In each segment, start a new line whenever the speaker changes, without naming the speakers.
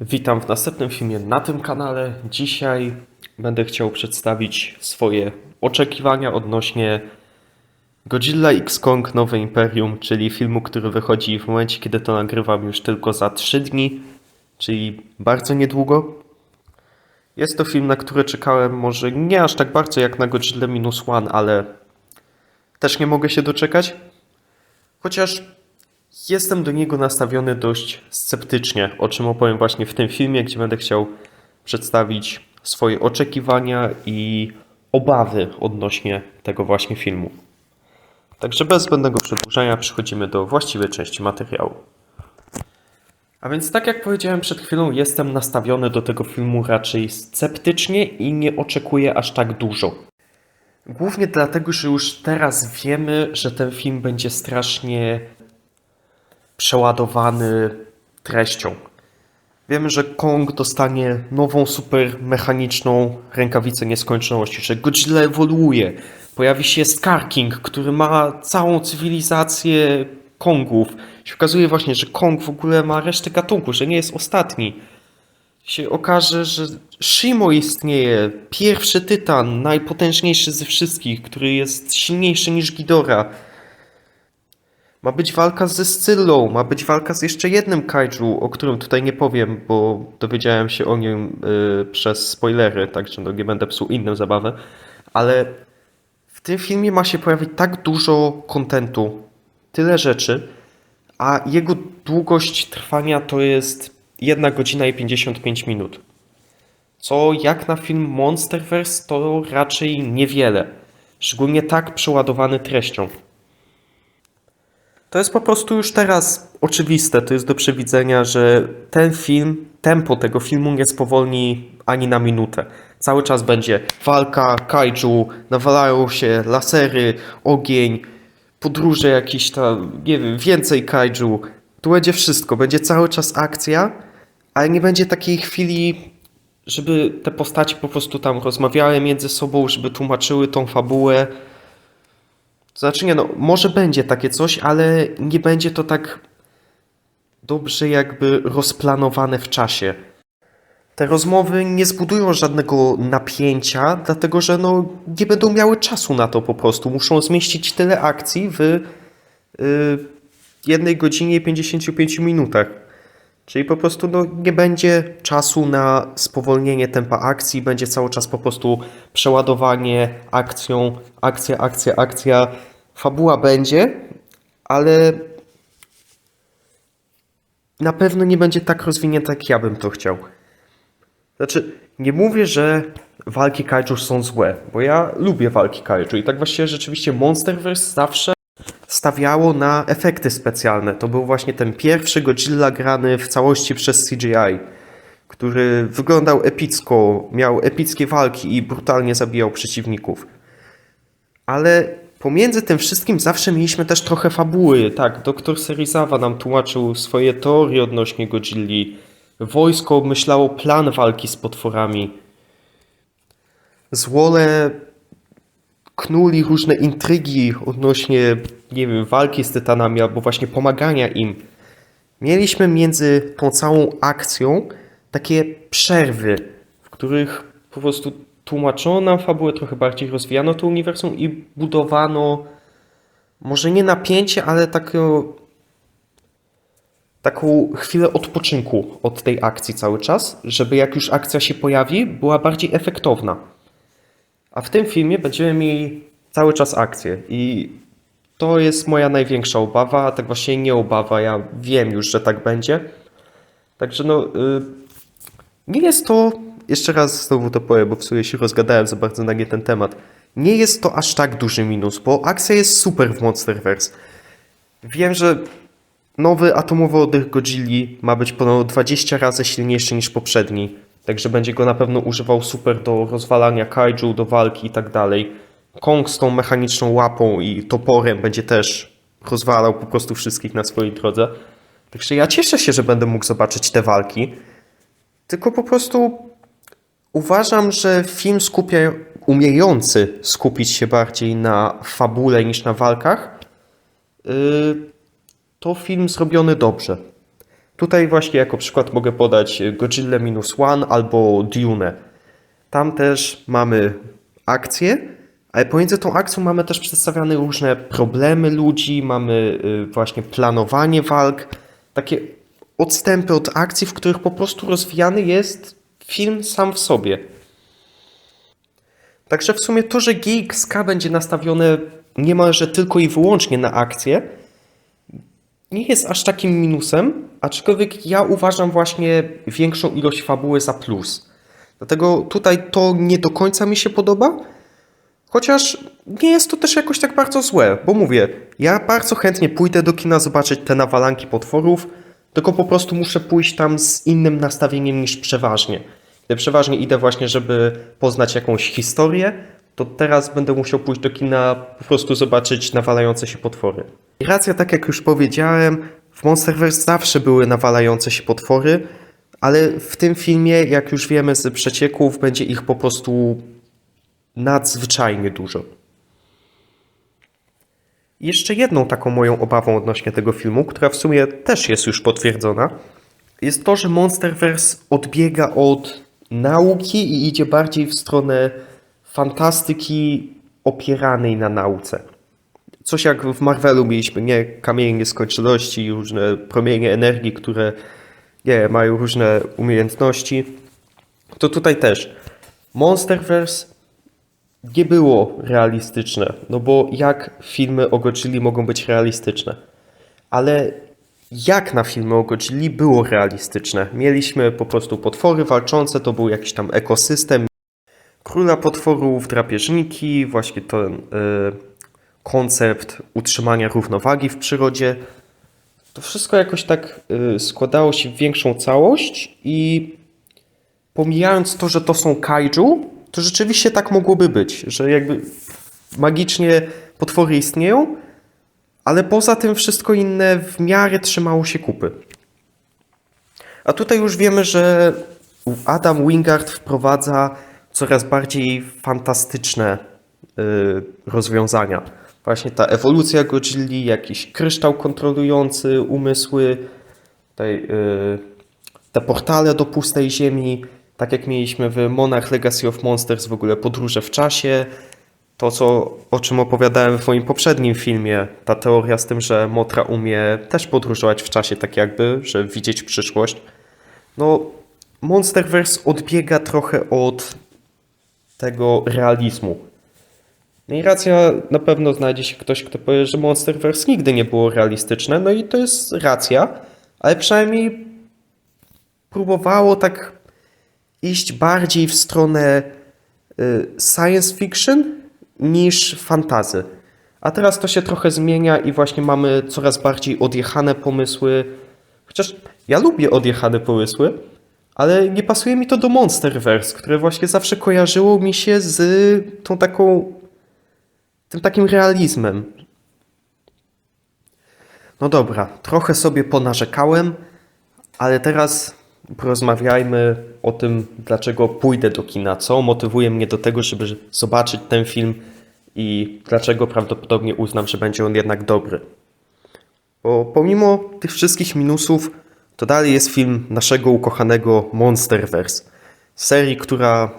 Witam w następnym filmie na tym kanale. Dzisiaj będę chciał przedstawić swoje oczekiwania odnośnie Godzilla X Kong Nowe Imperium, czyli filmu, który wychodzi w momencie, kiedy to nagrywam już tylko za 3 dni, czyli bardzo niedługo. Jest to film, na który czekałem może nie aż tak bardzo jak na Godzilla Minus One, ale też nie mogę się doczekać. Chociaż Jestem do niego nastawiony dość sceptycznie, o czym opowiem właśnie w tym filmie, gdzie będę chciał przedstawić swoje oczekiwania i obawy odnośnie tego właśnie filmu. Także bez zbędnego przedłużania przechodzimy do właściwej części materiału. A więc tak jak powiedziałem przed chwilą, jestem nastawiony do tego filmu raczej sceptycznie i nie oczekuję aż tak dużo. Głównie dlatego, że już teraz wiemy, że ten film będzie strasznie przeładowany treścią. Wiemy, że Kong dostanie nową super mechaniczną rękawicę nieskończoności, że Godzilla ewoluuje. Pojawi się Scar King, który ma całą cywilizację Kongów. Się okazuje właśnie, że Kong w ogóle ma resztę gatunku, że nie jest ostatni. Się okaże, że Shimo istnieje, pierwszy tytan, najpotężniejszy ze wszystkich, który jest silniejszy niż Ghidorah. Ma być walka ze Scyllą, ma być walka z jeszcze jednym kaiju, o którym tutaj nie powiem, bo dowiedziałem się o nim y, przez spoilery, także no, nie będę psuł innym zabawę. Ale w tym filmie ma się pojawić tak dużo kontentu, tyle rzeczy, a jego długość trwania to jest 1 godzina i 55 minut. Co jak na film Monsterverse to raczej niewiele. Szczególnie tak przeładowany treścią. To jest po prostu już teraz oczywiste, to jest do przewidzenia, że ten film, tempo tego filmu nie spowolni ani na minutę. Cały czas będzie walka, kaiju, nawalają się lasery, ogień, podróże jakieś tam, nie wiem, więcej kaiju. Tu będzie wszystko, będzie cały czas akcja, ale nie będzie takiej chwili, żeby te postaci po prostu tam rozmawiały między sobą, żeby tłumaczyły tą fabułę. Znaczy nie no, może będzie takie coś, ale nie będzie to tak dobrze jakby rozplanowane w czasie. Te rozmowy nie zbudują żadnego napięcia, dlatego że no nie będą miały czasu na to po prostu. Muszą zmieścić tyle akcji w y, jednej godzinie i 55 minutach. Czyli po prostu no, nie będzie czasu na spowolnienie tempa akcji, będzie cały czas po prostu przeładowanie akcją, akcja, akcja, akcja. Fabuła będzie, ale na pewno nie będzie tak rozwinięta, jak ja bym to chciał. Znaczy, nie mówię, że walki kaiju są złe, bo ja lubię walki kaiju i tak właściwie rzeczywiście Monsterverse zawsze stawiało na efekty specjalne. To był właśnie ten pierwszy Godzilla grany w całości przez CGI, który wyglądał epicko, miał epickie walki i brutalnie zabijał przeciwników. Ale pomiędzy tym wszystkim zawsze mieliśmy też trochę fabuły. Tak, doktor Serizawa nam tłumaczył swoje teorie odnośnie Godzilli. Wojsko obmyślało plan walki z potworami. Złole knuli różne intrygi odnośnie, nie wiem, walki z tytanami albo właśnie pomagania im. Mieliśmy między tą całą akcją takie przerwy, w których po prostu tłumaczono fabułę, trochę bardziej rozwijano to uniwersum i budowano może nie napięcie, ale taką, taką chwilę odpoczynku od tej akcji cały czas, żeby jak już akcja się pojawi, była bardziej efektowna. A w tym filmie będziemy mieli cały czas akcję i to jest moja największa obawa, a tak właśnie nie obawa, ja wiem już, że tak będzie. Także no, y, nie jest to, jeszcze raz znowu to powiem, bo w sumie się rozgadałem za bardzo na nie ten temat. Nie jest to aż tak duży minus, bo akcja jest super w Monsterverse. Wiem, że nowy atomowy oddech Godzilli ma być ponad 20 razy silniejszy niż poprzedni. Także będzie go na pewno używał super do rozwalania kaiju, do walki i tak dalej. Kong z tą mechaniczną łapą i toporem będzie też rozwalał po prostu wszystkich na swojej drodze. Także ja cieszę się, że będę mógł zobaczyć te walki. Tylko po prostu uważam, że film skupia, umiejący skupić się bardziej na fabule niż na walkach, yy, to film zrobiony dobrze. Tutaj właśnie jako przykład mogę podać Godzilla Minus One albo Dune. Tam też mamy akcję, ale pomiędzy tą akcją mamy też przedstawiane różne problemy ludzi, mamy y, właśnie planowanie walk, takie odstępy od akcji, w których po prostu rozwijany jest film sam w sobie. Także w sumie to, że GXK będzie nastawione niemalże tylko i wyłącznie na akcję, nie jest aż takim minusem, aczkolwiek ja uważam właśnie większą ilość fabuły za plus. Dlatego tutaj to nie do końca mi się podoba, chociaż nie jest to też jakoś tak bardzo złe, bo mówię, ja bardzo chętnie pójdę do kina zobaczyć te nawalanki potworów, tylko po prostu muszę pójść tam z innym nastawieniem niż przeważnie. Gdy przeważnie idę właśnie, żeby poznać jakąś historię, to teraz będę musiał pójść do kina po prostu zobaczyć nawalające się potwory. I racja, tak jak już powiedziałem, w Monsterverse zawsze były nawalające się potwory, ale w tym filmie, jak już wiemy z przecieków, będzie ich po prostu nadzwyczajnie dużo. Jeszcze jedną taką moją obawą odnośnie tego filmu, która w sumie też jest już potwierdzona, jest to, że Monsterverse odbiega od nauki i idzie bardziej w stronę fantastyki opieranej na nauce. Coś jak w Marvelu mieliśmy, nie? Kamienie nieskończoności, różne promienie energii, które nie, mają różne umiejętności. To tutaj też. Monsterverse nie było realistyczne, no bo jak filmy o Godzilli mogą być realistyczne? Ale jak na filmy o Godzilli było realistyczne? Mieliśmy po prostu potwory walczące, to był jakiś tam ekosystem, króla potworów, drapieżniki, właśnie ten y, koncept utrzymania równowagi w przyrodzie. To wszystko jakoś tak y, składało się w większą całość i pomijając to, że to są kaiju, to rzeczywiście tak mogłoby być, że jakby magicznie potwory istnieją, ale poza tym wszystko inne w miarę trzymało się kupy. A tutaj już wiemy, że Adam Wingard wprowadza coraz bardziej fantastyczne y, rozwiązania. Właśnie ta ewolucja Godzilli, jakiś kryształ kontrolujący umysły, tutaj, y, te portale do pustej ziemi, tak jak mieliśmy w Monarch Legacy of Monsters, w ogóle podróże w czasie. To, co, o czym opowiadałem w moim poprzednim filmie, ta teoria z tym, że Motra umie też podróżować w czasie, tak jakby, że widzieć przyszłość. No, Monsterverse odbiega trochę od tego realizmu. No i racja, na pewno znajdzie się ktoś, kto powie, że Monsterverse nigdy nie było realistyczne, no i to jest racja, ale przynajmniej próbowało tak iść bardziej w stronę y, science fiction niż fantazy. A teraz to się trochę zmienia i właśnie mamy coraz bardziej odjechane pomysły. Chociaż ja lubię odjechane pomysły, ale nie pasuje mi to do Monsterverse, które właśnie zawsze kojarzyło mi się z tą taką tym takim realizmem. No dobra, trochę sobie ponarzekałem, ale teraz porozmawiajmy o tym, dlaczego pójdę do kina, co motywuje mnie do tego, żeby zobaczyć ten film i dlaczego prawdopodobnie uznam, że będzie on jednak dobry. Bo pomimo tych wszystkich minusów, to dalej jest film naszego ukochanego Monsterverse. Serii, która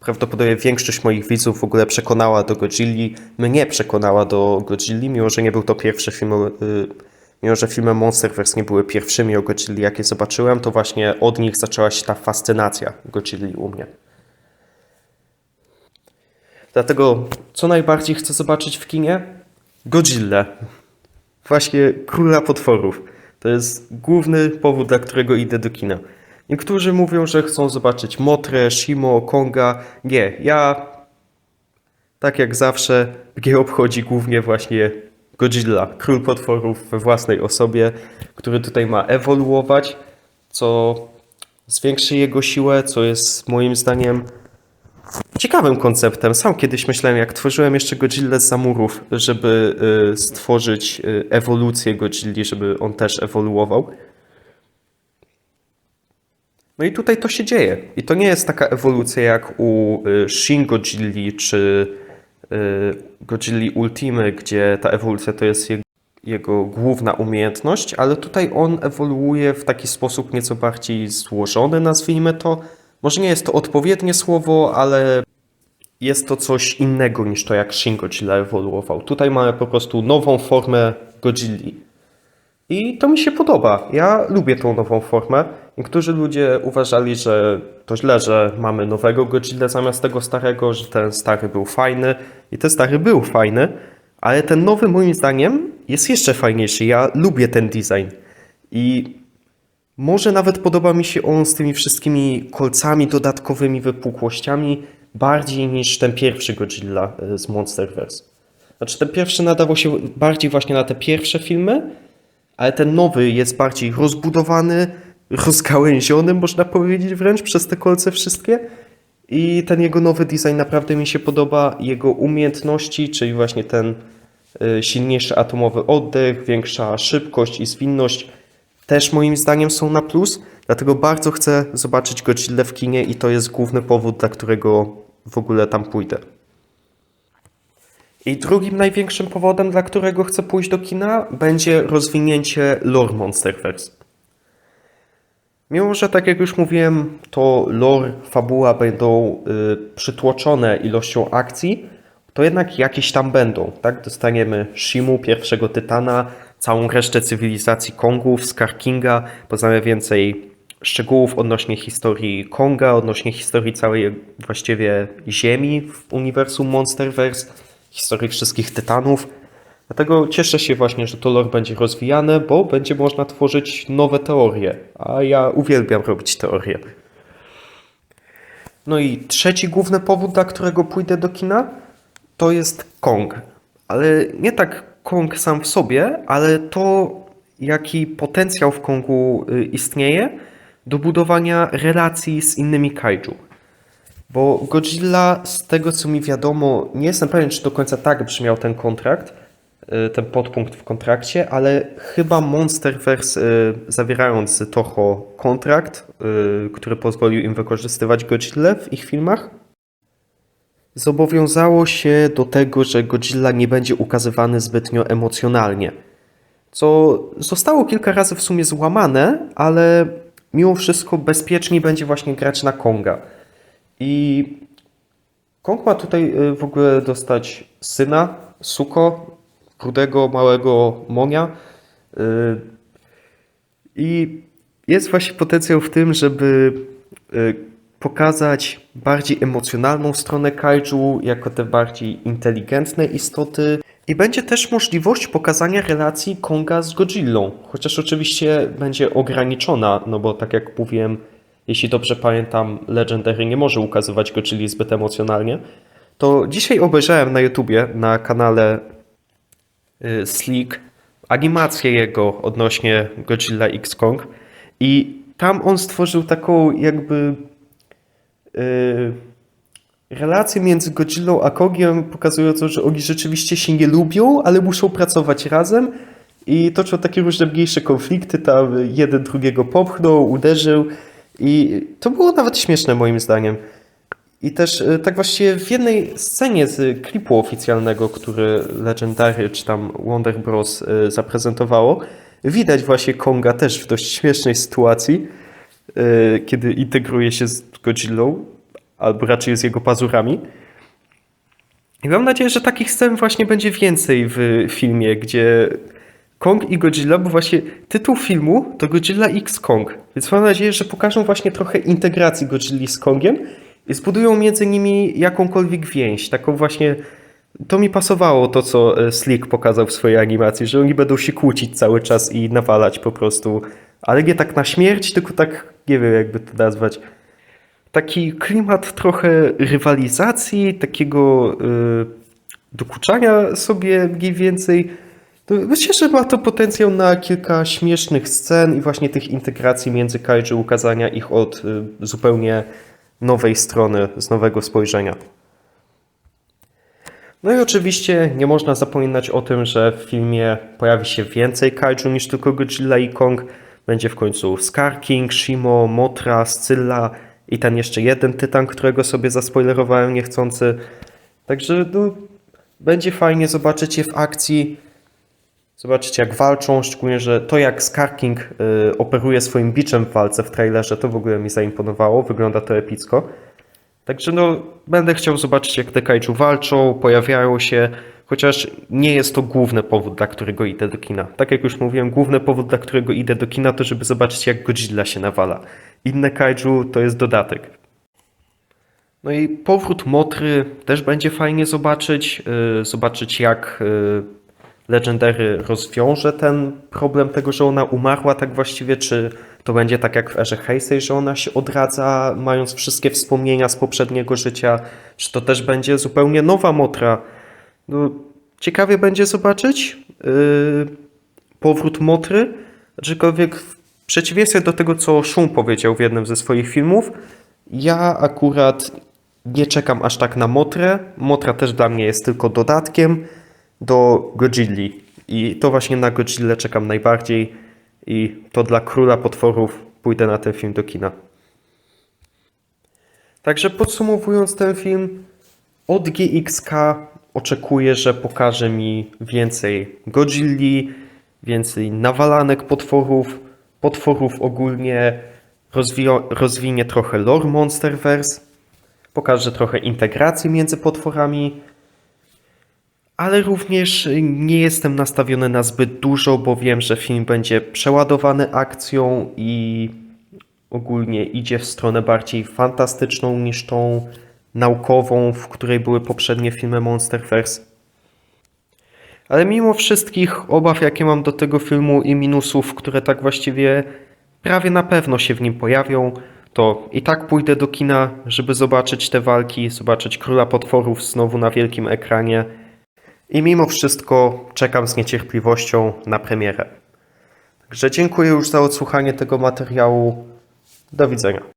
prawdopodobnie większość moich widzów w ogóle przekonała do Godzilli. Mnie przekonała do Godzilli, mimo że nie był to pierwszy film, y, mimo że filmy Monsterverse nie były pierwszymi o Godzilli, jakie zobaczyłem, to właśnie od nich zaczęła się ta fascynacja Godzilli u mnie. Dlatego, co najbardziej chcę zobaczyć w kinie? Godzilla. Właśnie króla potworów. To jest główny powód, dla którego idę do kina. Niektórzy mówią, że chcą zobaczyć Motrę, Shimo, Konga. Nie, ja tak jak zawsze mnie obchodzi głównie właśnie Godzilla, król potworów we własnej osobie, który tutaj ma ewoluować, co zwiększy jego siłę, co jest moim zdaniem ciekawym konceptem. Sam kiedyś myślałem, jak tworzyłem jeszcze Godzilla z zamurów, żeby y, stworzyć y, ewolucję Godzilli, żeby on też ewoluował. No i tutaj to się dzieje. I to nie jest taka ewolucja jak u y, Shin Godzilli czy Godzilli Ultimy, gdzie ta ewolucja to jest jego, jego główna umiejętność, ale tutaj on ewoluuje w taki sposób nieco bardziej złożony, nazwijmy to. Może nie jest to odpowiednie słowo, ale jest to coś innego niż to, jak Shin Godzilla ewoluował. Tutaj mamy po prostu nową formę Godzilli. I to mi się podoba. Ja lubię tą nową formę. Niektórzy ludzie uważali, że to źle, że mamy nowego Godzilla zamiast tego starego, że ten stary był fajny. I ten stary był fajny, ale ten nowy moim zdaniem jest jeszcze fajniejszy. Ja lubię ten design. I może nawet podoba mi się on z tymi wszystkimi kolcami dodatkowymi, wypukłościami bardziej niż ten pierwszy Godzilla y, z Monsterverse. Znaczy ten pierwszy nadawał się bardziej właśnie na te pierwsze filmy, ale ten nowy jest bardziej rozbudowany, rozgałęziony, można powiedzieć wręcz przez te kolce wszystkie. I ten jego nowy design naprawdę mi się podoba. Jego umiejętności, czyli właśnie ten y, silniejszy atomowy oddech, większa szybkość i zwinność, też moim zdaniem są na plus. Dlatego bardzo chcę zobaczyć Godzilla w kinie i to jest główny powód, dla którego w ogóle tam pójdę. I drugim największym powodem, dla którego chcę pójść do kina, będzie rozwinięcie lore Monsterverse. Mimo, że tak jak już mówiłem, to lore, fabuła będą y, przytłoczone ilością akcji, to jednak jakieś tam będą, tak? Dostaniemy Shimu, pierwszego Tytana, całą resztę cywilizacji Kongów, Scar Kinga, poznamy więcej szczegółów odnośnie historii Konga, odnośnie historii całej właściwie Ziemi w uniwersum Monsterverse, historii wszystkich Tytanów. Dlatego cieszę się właśnie, że to lore będzie rozwijane, bo będzie można tworzyć nowe teorie, a ja uwielbiam robić teorie. No i trzeci główny powód, dla którego pójdę do kina, to jest Kong. Ale nie tak Kong sam w sobie, ale to, jaki potencjał w Kongu y, istnieje do budowania relacji z innymi kaiju. Bo Godzilla, z tego co mi wiadomo, nie jestem pewien, czy do końca tak brzmiał ten kontrakt, ten podpunkt w kontrakcie, ale chyba Monsterverse, y, zawierając Toho kontrakt, y, który pozwolił im wykorzystywać Godzilla w ich filmach, zobowiązało się do tego, że Godzilla nie będzie ukazywany zbytnio emocjonalnie. Co zostało kilka razy w sumie złamane, ale mimo wszystko bezpieczniej będzie właśnie grać na Konga. I Kong ma tutaj y, w ogóle dostać syna, Suko, rudego, małego Monia. Y, I jest właśnie potencjał w tym, żeby y, pokazać bardziej emocjonalną stronę kaiju, jako te bardziej inteligentne istoty. I będzie też możliwość pokazania relacji Konga z Godzillą, chociaż oczywiście będzie ograniczona, no bo tak jak mówiłem, jeśli dobrze pamiętam, Legendary nie może ukazywać Godzilli zbyt emocjonalnie. To dzisiaj obejrzałem na YouTubie, na kanale y, Sleek, animację jego odnośnie Godzilla X Kong. I tam on stworzył taką jakby y, relację między Godzillą a Kongiem, pokazującą, że oni rzeczywiście się nie lubią, ale muszą pracować razem. I toczą takie różne mniejsze konflikty, tam jeden drugiego popchnął, uderzył. I to było nawet śmieszne moim zdaniem. I też y, tak właściwie w jednej scenie z klipu oficjalnego, który Legendary czy tam Wonder Bros. y, zaprezentowało, widać właśnie Konga też w dość śmiesznej sytuacji, y, kiedy integruje się z Godzillą, albo raczej z jego pazurami. I mam nadzieję, że takich scen właśnie będzie więcej w filmie, gdzie Kong i Godzilla, bo właśnie tytuł filmu to Godzilla X Kong. Więc mam nadzieję, że pokażą właśnie trochę integracji Godzilli z Kongiem zbudują między nimi jakąkolwiek więź. Taką właśnie. To mi pasowało to, co e, Slick pokazał w swojej animacji, że oni będą się kłócić cały czas i nawalać po prostu. Ale nie tak na śmierć, tylko tak, nie wiem jakby to nazwać. Taki klimat trochę rywalizacji, takiego yy, dokuczania sobie mniej więcej. Myślę, że ma to potencjał na kilka śmiesznych scen i właśnie tych integracji między kaiju, ukazania ich od y, zupełnie nowej strony, z nowego spojrzenia. No i oczywiście nie można zapominać o tym, że w filmie pojawi się więcej kaiju niż tylko Godzilla i Kong. Będzie w końcu Scar King, Shimo, Motra, Scylla i ten jeszcze jeden tytan, którego sobie zaspoilerowałem niechcący. Także no, będzie fajnie zobaczyć je w akcji. Zobaczycie jak walczą, szczególnie, że to jak Skarking y, operuje swoim biczem w walce w trailerze, to w ogóle mi zaimponowało, wygląda to epicko. Także no, będę chciał zobaczyć jak te kaiju walczą, pojawiają się, chociaż nie jest to główny powód, dla którego idę do kina. Tak jak już mówiłem, główny powód, dla którego idę do kina, to żeby zobaczyć jak Godzilla się nawala. Inne kaiju to jest dodatek. No i powrót Motry też będzie fajnie zobaczyć. Yy, zobaczyć jak yy, Legendary rozwiąże ten problem tego, że ona umarła tak właściwie, czy to będzie tak jak w erze Heisei, że ona się odradza, mając wszystkie wspomnienia z poprzedniego życia, czy to też będzie zupełnie nowa Motra. No, ciekawie będzie zobaczyć yy, powrót Motry, aczkolwiek w przeciwieństwie do tego, co Shun powiedział w jednym ze swoich filmów, ja akurat nie czekam aż tak na Motrę. Motra też dla mnie jest tylko dodatkiem do Godzilli. I to właśnie na Godzillę czekam najbardziej. I to dla Króla Potworów pójdę na ten film do kina. Także podsumowując ten film, od GXK oczekuję, że pokaże mi więcej Godzilli, więcej nawalanek potworów, potworów ogólnie, rozwinie trochę lore Monsterverse, pokaże trochę integracji między potworami, ale również nie jestem nastawiony na zbyt dużo, bo wiem, że film będzie przeładowany akcją i ogólnie idzie w stronę bardziej fantastyczną niż tą naukową, w której były poprzednie filmy Monsterverse. Ale mimo wszystkich obaw, jakie mam do tego filmu i minusów, które tak właściwie prawie na pewno się w nim pojawią, to i tak pójdę do kina, żeby zobaczyć te walki, zobaczyć Króla Potworów znowu na wielkim ekranie. I mimo wszystko czekam z niecierpliwością na premierę. Także dziękuję już za odsłuchanie tego materiału. Do widzenia.